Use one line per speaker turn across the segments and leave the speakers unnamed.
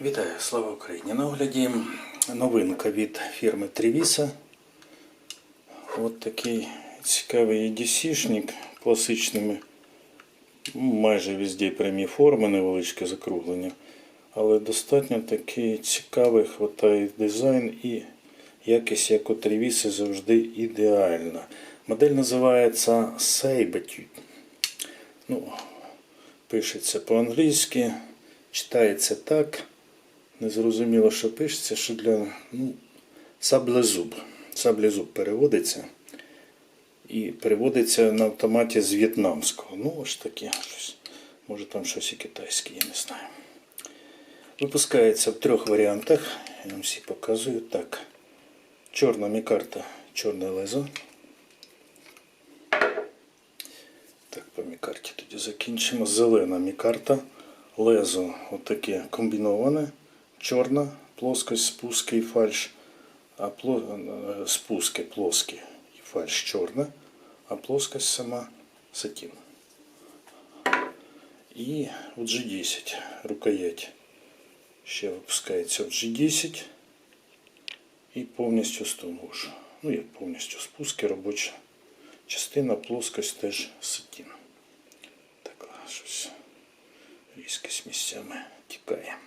Вітаю, слава Україні! На огляді новинка від фірми Тревіса. От такий цікавий EDC-шник класичними, майже везде прямі форми, невеличке закруглення. Але достатньо такий цікавий, хватає дизайн і якість, як у Тревіси, завжди ідеальна. Модель називається Sabertooth. Ну, пишеться по-англійськи, читається так. Незрозуміло, що пишеться, що для ну, саблезуб. Саблезуб переводиться. І переводиться на автоматі з в'єтнамського. Ну, ось таке щось. Може там щось і китайське, я не знаю. Випускається в трьох варіантах. Я вам всі показую. Так. Чорна мікарта, чорне лезо. Так, по мікарті тоді закінчимо. Зелена мікарта. Лезо отаке комбіноване. Чорна плоскость, спуски і фальш. А пло... е, спуски плоскі і фальш чорна, а плоскость сама сатін. І в G10 рукоять ще випускається в G10 і повністю з того ж. Ну як повністю спуски, робоча частина, плоскость теж сатін. Так, щось різкість місцями тікає.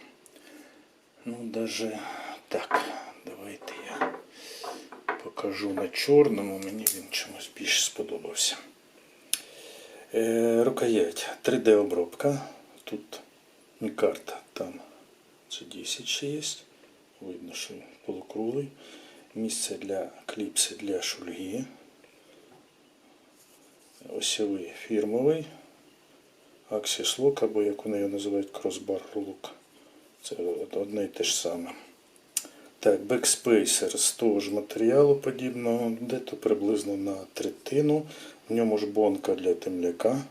Ну, даже так, давайте я покажу на чорному, мені він чомусь більше сподобався. Е, рукоять 3D обробка. Тут не карта, там це 10 ще є. Видно, що полукруглий. Місце для кліпси для шульги. Осьовий фірмовий. Axis Lock, або як вони його називають Crossbar Lock. Це одне і те ж саме. Так, бекспейсер з того ж матеріалу подібного, де-то приблизно на третину. В ньому ж бонка для темляка.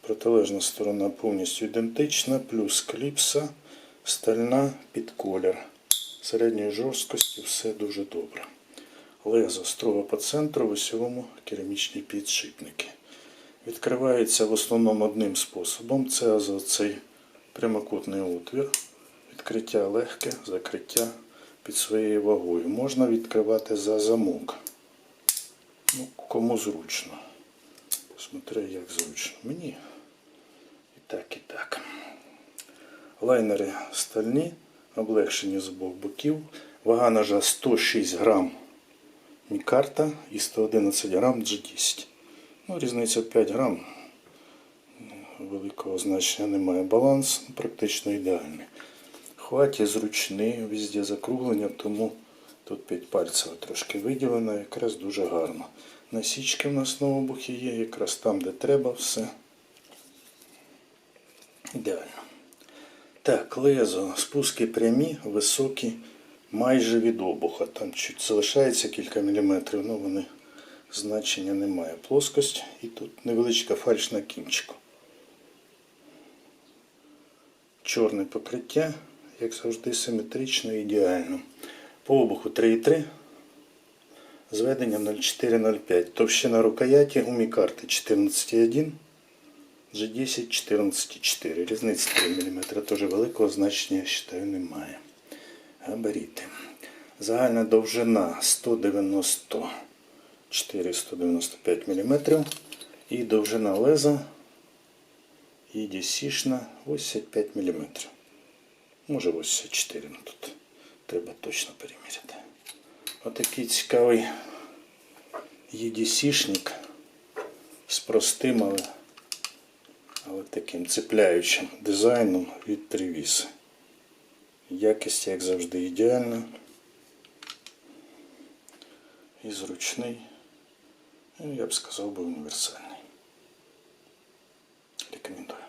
Протилежна сторона повністю ідентична, плюс кліпса, стальна під колір. Середньої жорсткості все дуже добре. Лезо строго по центру, в осьовому керамічні підшипники. Відкривається в основному одним способом. Це цей прямокутний отвір. Відкриття легке, закриття під своєю вагою. Можна відкривати за замок. Ну, кому зручно. Смотри, як зручно. Мені і так, і так. Лайнери стальні, облегшені з обох боків. Вага ножа 106 грам мікарта і 111 грам G10. Ну, різниця 5 грам. Великого значення немає. Баланс практично ідеальний. Хваті зручний, везде закруглення, тому тут 5 пальців трошки виділено, якраз дуже гарно. Насічки в нас на обухі є, якраз там, де треба, все ідеально. Так, лезо, спуски прямі, високі, майже від обуха. Там чуть залишається кілька міліметрів, але вони значення немає. Плоскость і тут невеличка фальш на кінчику. Чорне покриття, як завжди, симетрично і ідеально. По обуху 3,3, зведення 0,4-0,5. Товщина рукояті у мікарти 14,1, G10 14,4. Різниця 3 мм. Теж великого значення, вважаю, немає. Габаріти. Загальна довжина 190 495 мм. І довжина леза і DC-шна 85 мм. Може 84, ну тут треба точно переміряти. Отакий цікавий EDC-шник з простим, але, але таким цепляючим дизайном від Тревіси. Якість, як завжди, ідеальна і зручний, ну, я б сказав би універсальний. Рекомендую.